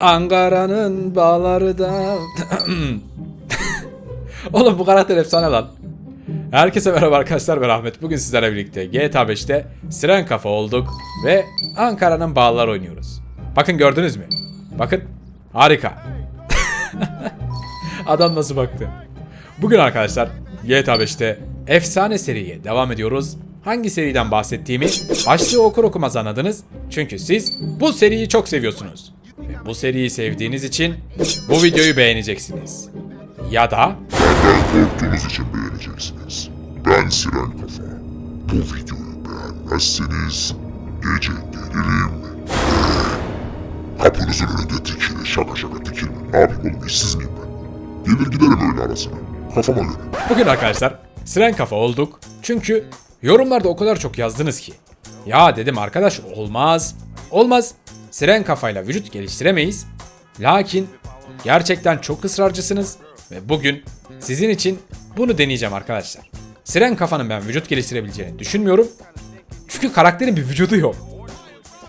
Ankara'nın bağları da... Oğlum bu karakter efsane lan. Herkese merhaba arkadaşlar ben Ahmet. Bugün sizlerle birlikte GTA 5'te Siren Kafa olduk ve Ankara'nın bağları oynuyoruz. Bakın gördünüz mü? Bakın. Harika. Adam nasıl baktı? Bugün arkadaşlar GTA 5'te efsane seriye devam ediyoruz. Hangi seriden bahsettiğimi başlığı okur okumaz anladınız. Çünkü siz bu seriyi çok seviyorsunuz. Ve bu seriyi sevdiğiniz için bu videoyu beğeneceksiniz. Ya da Benden korktuğunuz için beğeneceksiniz. Ben Siren Kafa. Bu videoyu beğenmezseniz gece gelirim. Kapınızın önünde dikili şaka şaka dikilme. Ne yapayım oğlum işsiz miyim ben? Gelir giderim öyle arasına. Kafama göre. Bugün arkadaşlar Siren Kafa olduk. Çünkü yorumlarda o kadar çok yazdınız ki. Ya dedim arkadaş olmaz. Olmaz. Siren kafayla vücut geliştiremeyiz. Lakin gerçekten çok ısrarcısınız ve bugün sizin için bunu deneyeceğim arkadaşlar. Siren kafanın ben vücut geliştirebileceğini düşünmüyorum. Çünkü karakterin bir vücudu yok.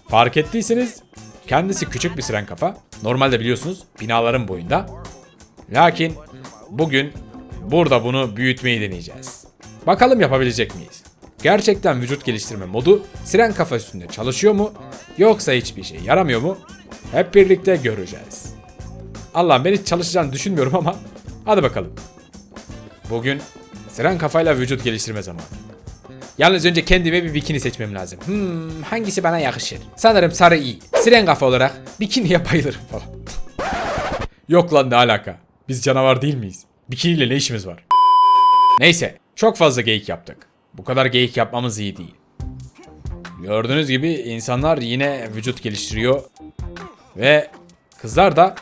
Fark ettiyseniz kendisi küçük bir siren kafa. Normalde biliyorsunuz binaların boyunda. Lakin bugün burada bunu büyütmeyi deneyeceğiz. Bakalım yapabilecek miyiz? Gerçekten vücut geliştirme modu siren kafa üstünde çalışıyor mu? Yoksa hiçbir şey yaramıyor mu? Hep birlikte göreceğiz. Allah'ım ben hiç çalışacağını düşünmüyorum ama hadi bakalım. Bugün siren kafayla vücut geliştirme zamanı. Yalnız önce kendime bir bikini seçmem lazım. Hmm, hangisi bana yakışır? Sanırım sarı iyi. Siren kafa olarak bikiniye bayılırım falan. Yok lan ne alaka? Biz canavar değil miyiz? Bikiniyle ne işimiz var? Neyse, çok fazla geyik yaptık. Bu kadar geyik yapmamız iyi değil. Gördüğünüz gibi insanlar yine vücut geliştiriyor. Ve kızlar da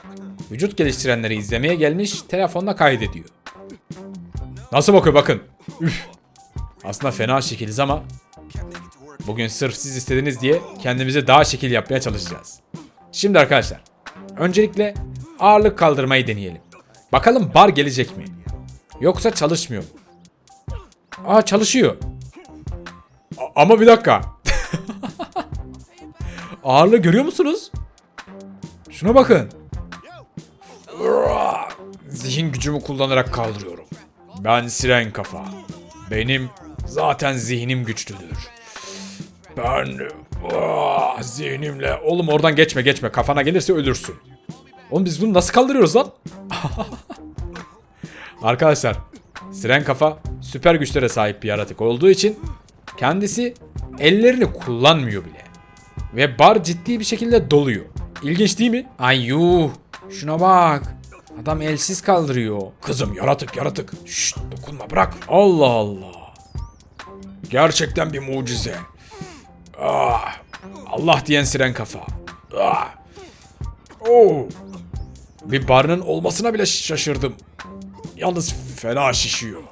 vücut geliştirenleri izlemeye gelmiş telefonla kaydediyor. Nasıl bakıyor bakın. Üf. Aslında fena şekiliz ama bugün sırf siz istediniz diye kendimize daha şekil yapmaya çalışacağız. Şimdi arkadaşlar, öncelikle ağırlık kaldırmayı deneyelim. Bakalım bar gelecek mi? Yoksa çalışmıyor mu? Aa çalışıyor. A- ama bir dakika. Ağırlığı görüyor musunuz? Şuna bakın. Zihin gücümü kullanarak kaldırıyorum. Ben siren kafa. Benim zaten zihnim güçlüdür. Ben ah, zihnimle... Oğlum oradan geçme geçme. Kafana gelirse ölürsün. Oğlum biz bunu nasıl kaldırıyoruz lan? Arkadaşlar, Siren Kafa süper güçlere sahip bir yaratık olduğu için kendisi ellerini kullanmıyor bile. Ve bar ciddi bir şekilde doluyor. İlginç değil mi? Ay yuh, şuna bak. Adam elsiz kaldırıyor. Kızım yaratık yaratık. Şşt dokunma bırak. Allah Allah. Gerçekten bir mucize. Ah, Allah diyen siren kafa. Ah. Oh. Bir barının olmasına bile şaşırdım. Yalnız fena şişiyor.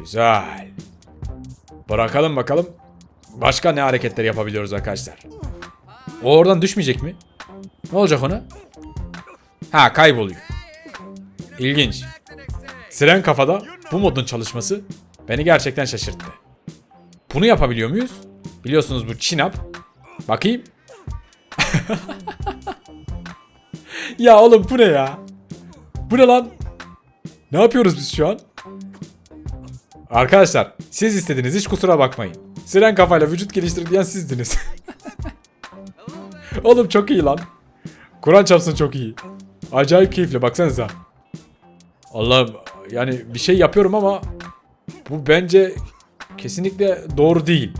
Güzel. Bırakalım bakalım. Başka ne hareketler yapabiliyoruz arkadaşlar. O oradan düşmeyecek mi? Ne olacak ona? Ha kayboluyor. İlginç. Siren kafada bu modun çalışması beni gerçekten şaşırttı. Bunu yapabiliyor muyuz? Biliyorsunuz bu chin-up. Bakayım. ya oğlum bu ne ya? Bu ne lan? Ne yapıyoruz biz şu an? Arkadaşlar siz istediniz hiç kusura bakmayın. Siren kafayla vücut geliştir diyen sizdiniz. Oğlum çok iyi lan. Kur'an çarpsın çok iyi. Acayip keyifli baksanıza. Allah'ım yani bir şey yapıyorum ama bu bence kesinlikle doğru değil.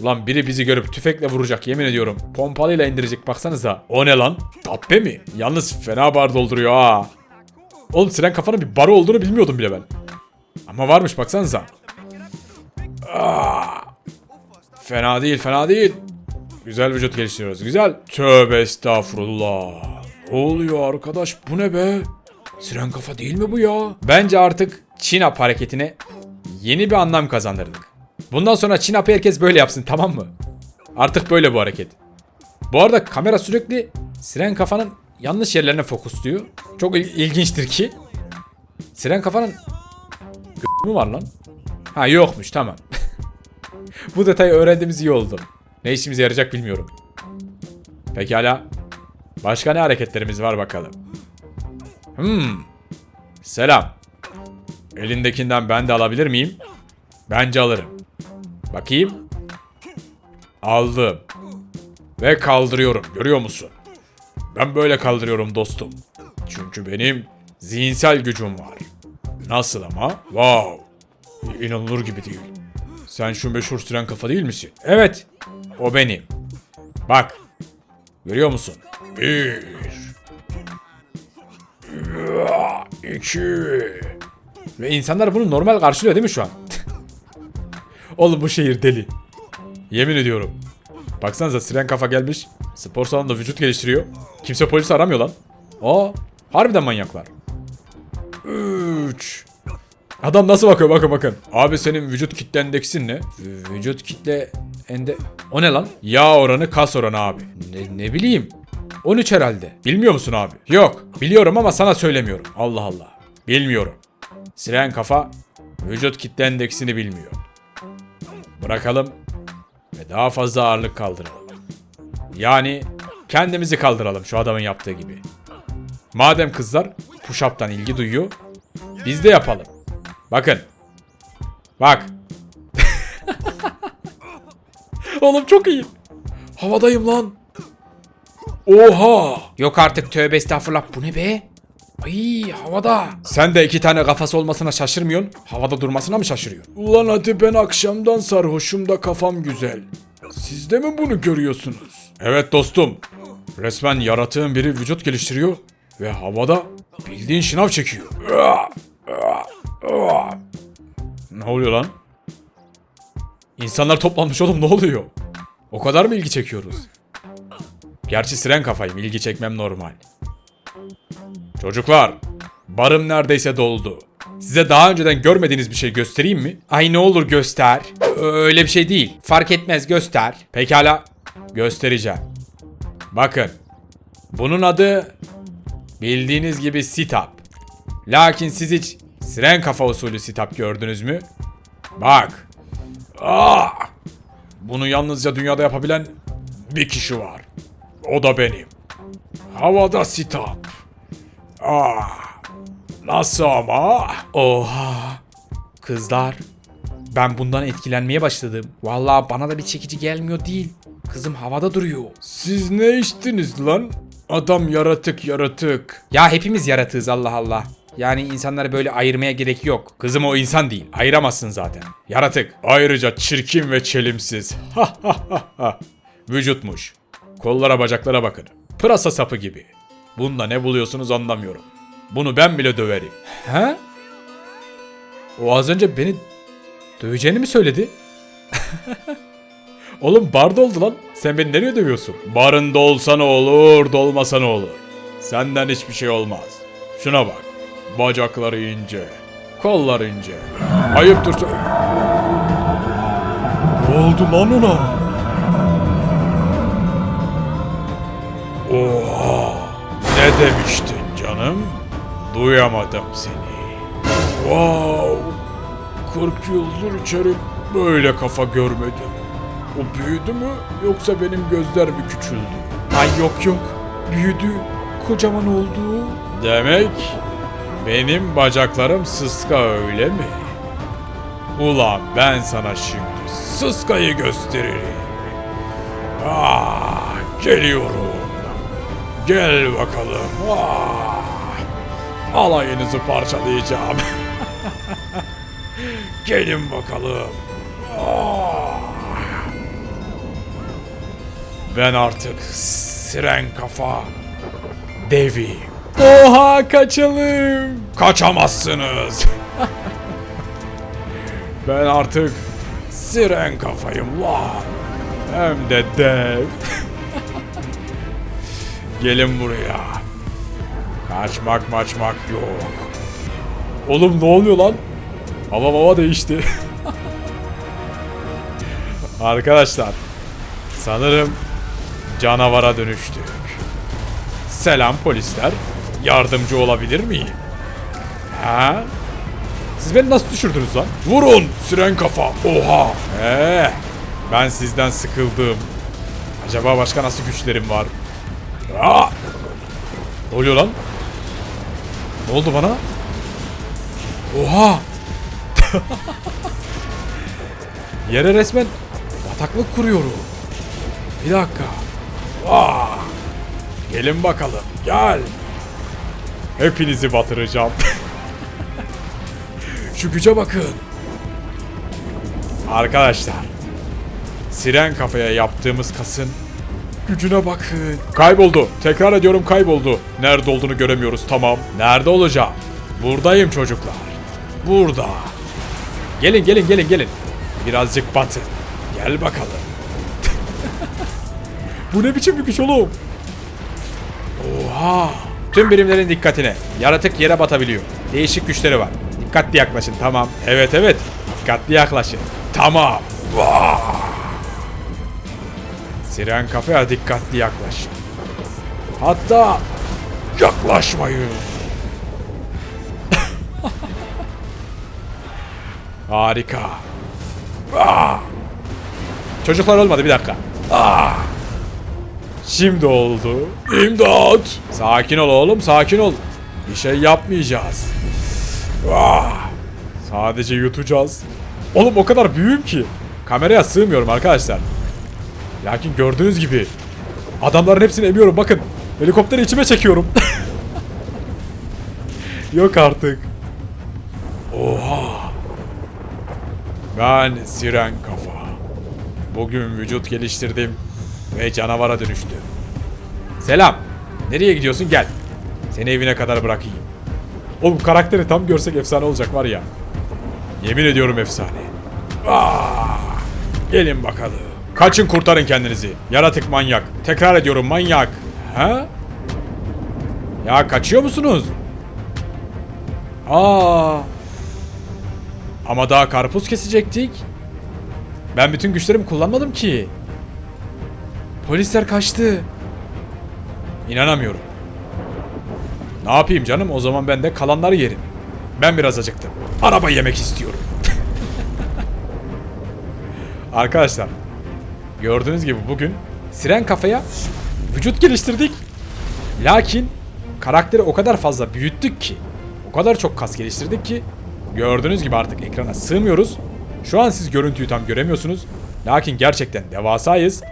Ulan biri bizi görüp tüfekle vuracak yemin ediyorum. Pompalıyla indirecek baksanıza. O ne lan? Dabbe mi? Yalnız fena bar dolduruyor ha. Oğlum siren kafanın bir barı olduğunu bilmiyordum bile ben. Ama varmış baksanıza. Aa, fena değil fena değil. Güzel vücut geliştiriyoruz güzel. Tövbe estağfurullah. Ne oluyor arkadaş bu ne be? Siren kafa değil mi bu ya? Bence artık Çinap hareketine yeni bir anlam kazandırdık. Bundan sonra Çinap'ı herkes böyle yapsın tamam mı? Artık böyle bu hareket. Bu arada kamera sürekli Siren kafanın yanlış yerlerine fokusluyor. Çok il- ilginçtir ki. Siren kafanın mü var lan? Ha yokmuş tamam. Bu detayı öğrendiğimiz iyi oldu. Ne işimize yarayacak bilmiyorum. Pekala. Başka ne hareketlerimiz var bakalım. Hmm. Selam. Elindekinden ben de alabilir miyim? Bence alırım. Bakayım. Aldım. Ve kaldırıyorum. Görüyor musun? Ben böyle kaldırıyorum dostum. Çünkü benim zihinsel gücüm var. Nasıl ama? Wow. İnanılır gibi değil. Sen şu meşhur süren kafa değil misin? Evet. O benim. Bak. Görüyor musun? Bir. İki. Ve insanlar bunu normal karşılıyor değil mi şu an? Oğlum bu şehir deli. Yemin ediyorum. Baksanıza siren kafa gelmiş. Spor salonunda vücut geliştiriyor. Kimse polisi aramıyor lan. Aa, harbiden manyaklar. 3 Adam nasıl bakıyor bakın bakın. Abi senin vücut kitle endeksin ne? V- Vücut kitle ende... O ne lan? Yağ oranı kas oranı abi. Ne, ne bileyim. 13 herhalde. Bilmiyor musun abi? Yok. Biliyorum ama sana söylemiyorum. Allah Allah. Bilmiyorum. Siren kafa vücut kitle endeksini bilmiyor. Bırakalım ve daha fazla ağırlık kaldıralım. Yani kendimizi kaldıralım şu adamın yaptığı gibi. Madem kızlar push-up'tan ilgi duyuyor, biz de yapalım. Bakın. Bak. Oğlum çok iyi. Havadayım lan. Oha. Yok artık tövbe estağfurullah. Bu ne be? Ay havada. Sen de iki tane kafası olmasına şaşırmıyorsun. Havada durmasına mı şaşırıyorsun? Ulan hadi ben akşamdan sarhoşum da kafam güzel. Siz de mi bunu görüyorsunuz? Evet dostum. Resmen yaratığın biri vücut geliştiriyor ve havada bildiğin şınav çekiyor. Ne oluyor lan? İnsanlar toplanmış oğlum ne oluyor? O kadar mı ilgi çekiyoruz? Gerçi siren kafayım ilgi çekmem normal. Çocuklar, barım neredeyse doldu. Size daha önceden görmediğiniz bir şey göstereyim mi? Ay ne olur göster. Öyle bir şey değil. Fark etmez göster. Pekala, göstereceğim. Bakın, bunun adı bildiğiniz gibi sit-up. Lakin siz hiç siren kafa usulü sit-up gördünüz mü? Bak. Aa! Bunu yalnızca dünyada yapabilen bir kişi var. O da benim. Havada sit-up. Aa! Nasıl ama? Oha! Kızlar, ben bundan etkilenmeye başladım. Vallahi bana da bir çekici gelmiyor değil. Kızım havada duruyor. Siz ne içtiniz lan? Adam yaratık yaratık. Ya hepimiz yaratığız Allah Allah. Yani insanları böyle ayırmaya gerek yok. Kızım o insan değil. Ayıramazsın zaten. Yaratık. Ayrıca çirkin ve çelimsiz. Ha ha ha ha. Vücutmuş. Kollara bacaklara bakın. Pırasa sapı gibi. Bunda ne buluyorsunuz anlamıyorum. Bunu ben bile döverim. He? O az önce beni döveceğini mi söyledi? Oğlum bar doldu lan. Sen beni nereye dövüyorsun? Barın dolsa ne olur, dolmasa ne olur. Senden hiçbir şey olmaz. Şuna bak. Bacakları ince. Kollar ince. Ayıptır Ne oldu lan ona? Oha! Ne demiştin canım? Duyamadım seni. Wow! 40 yıldır içeri böyle kafa görmedim. O büyüdü mü yoksa benim gözler mi küçüldü? Ay yok yok. Büyüdü. Kocaman oldu. Demek benim bacaklarım sıska öyle mi? Ulan ben sana şimdi sıskayı gösteririm. Ah, geliyorum. Gel bakalım. Ah, alayınızı parçalayacağım. Gelin bakalım. Ah. Ben artık siren kafa deviyim. Oha kaçalım. Kaçamazsınız. ben artık siren kafayım lan. Hem de dev. Gelin buraya. Kaçmak maçmak yok. Oğlum ne oluyor lan? Hava hava değişti. Arkadaşlar. Sanırım canavara dönüştük. Selam polisler. Yardımcı olabilir miyim? Ha? Siz beni nasıl düşürdünüz lan? Vurun siren kafa. Oha. Ee, ben sizden sıkıldım. Acaba başka nasıl güçlerim var? Aa, Ne oluyor lan? Ne oldu bana? Oha! Yere resmen bataklık kuruyorum. Bir dakika. Vaa! Gelin bakalım. Gel. Hepinizi batıracağım. Şu güce bakın. Arkadaşlar. Siren kafaya yaptığımız kasın gücüne bakın. Kayboldu. Tekrar ediyorum kayboldu. Nerede olduğunu göremiyoruz tamam. Nerede olacağım? Buradayım çocuklar. Burada. Gelin gelin gelin gelin. Birazcık batın. Gel bakalım. Bu ne biçim bir güç oğlum? Oha. Tüm birimlerin dikkatine. Yaratık yere batabiliyor. Değişik güçleri var. Dikkatli yaklaşın tamam. Evet evet. Dikkatli yaklaşın. Tamam. Siren kafaya dikkatli yaklaşın. Hatta yaklaşmayın. Harika. Çocuklar olmadı bir dakika. Ah! Şimdi oldu. İmdat! Sakin ol oğlum sakin ol. Bir şey yapmayacağız. Ah! Sadece yutacağız. Oğlum o kadar büyüğüm ki. Kameraya sığmıyorum arkadaşlar. Lakin gördüğünüz gibi adamların hepsini emiyorum bakın. Helikopteri içime çekiyorum. Yok artık. Oha. Ben Siren Kafa. Bugün vücut geliştirdim ve canavara dönüştüm. Selam. Nereye gidiyorsun? Gel. Seni evine kadar bırakayım. Oğlum karakteri tam görsek efsane olacak var ya. Yemin ediyorum efsane. Ah! Gelin bakalım. Kaçın kurtarın kendinizi. Yaratık manyak. Tekrar ediyorum manyak. Ha? Ya kaçıyor musunuz? Aa. Ama daha karpuz kesecektik. Ben bütün güçlerimi kullanmadım ki. Polisler kaçtı. İnanamıyorum. Ne yapayım canım? O zaman ben de kalanları yerim. Ben biraz acıktım. Araba yemek istiyorum. Arkadaşlar, gördüğünüz gibi bugün Siren kafaya vücut geliştirdik. Lakin karakteri o kadar fazla büyüttük ki, o kadar çok kas geliştirdik ki gördüğünüz gibi artık ekrana sığmıyoruz. Şu an siz görüntüyü tam göremiyorsunuz. Lakin gerçekten devasayız.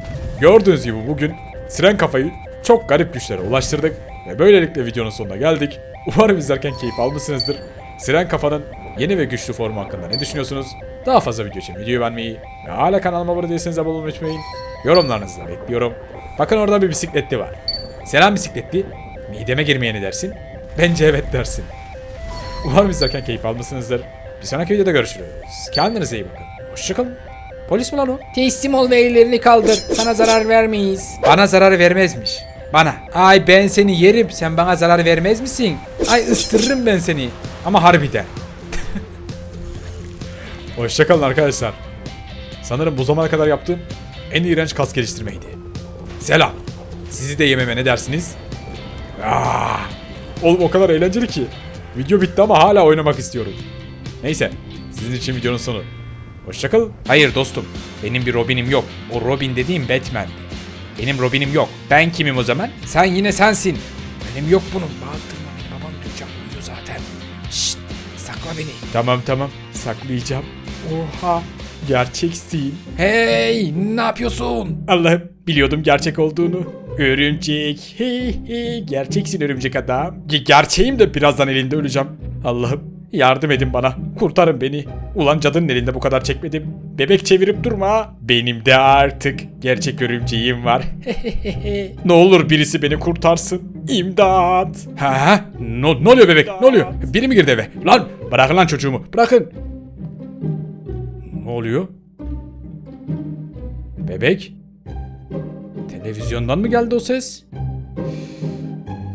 Gördüğünüz gibi bugün Siren kafayı çok garip güçlere ulaştırdık ve böylelikle videonun sonuna geldik. Umarım izlerken keyif almışsınızdır. Siren kafanın yeni ve güçlü formu hakkında ne düşünüyorsunuz? Daha fazla video için videoyu beğenmeyi ve hala kanalıma abone değilseniz abone olmayı unutmayın. Yorumlarınızı da bekliyorum. Bakın orada bir bisikletli var. Selam bisikletli. Mideme girmeye ne dersin? Bence evet dersin. Umarım izlerken keyif almışsınızdır. Bir sonraki videoda görüşürüz. Kendinize iyi bakın. Hoşçakalın. Polis mi lan o? Teslim ol ve ellerini kaldır. Sana zarar vermeyiz. Bana zarar vermezmiş. Bana. Ay ben seni yerim. Sen bana zarar vermez misin? Ay ıstırırım ben seni. Ama harbiden. Hoşçakalın arkadaşlar. Sanırım bu zamana kadar yaptığım en iğrenç kas geliştirmeydi. Selam. Sizi de yememe ne dersiniz? Ah, oğlum o kadar eğlenceli ki. Video bitti ama hala oynamak istiyorum. Neyse. Sizin için videonun sonu. Hoşçakalın. Hayır dostum. Benim bir Robin'im yok. O Robin dediğim Batman'di. Benim Robin'im yok. Ben kimim o zaman? Sen yine sensin. Benim yok bunun. Bağırtırma beni. Baban duyacak. Uyuyor zaten. Şşt. Sakla beni. Tamam tamam. Saklayacağım. Oha. Gerçeksin. Hey ne yapıyorsun? Allah'ım biliyordum gerçek olduğunu. Örümcek. Hey hey. Gerçeksin örümcek adam. Ge- gerçeğim de birazdan elinde öleceğim. Allah'ım yardım edin bana. Kurtarın beni. Ulan cadının elinde bu kadar çekmedim. Bebek çevirip durma. Benim de artık gerçek örümceğim var. ne olur birisi beni kurtarsın. İmdat. Ha? Ne, ne oluyor bebek? Ne oluyor? Biri mi girdi eve? Lan bırakın lan çocuğumu. Bırakın. Ne oluyor? Bebek? Televizyondan mı geldi o ses?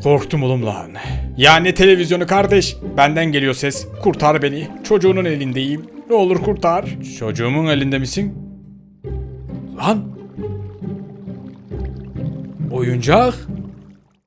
Korktum oğlum lan. Ya ne televizyonu kardeş? Benden geliyor ses. Kurtar beni. Çocuğunun elindeyim. Ne olur kurtar. Çocuğumun elinde misin? Lan. Oyuncak.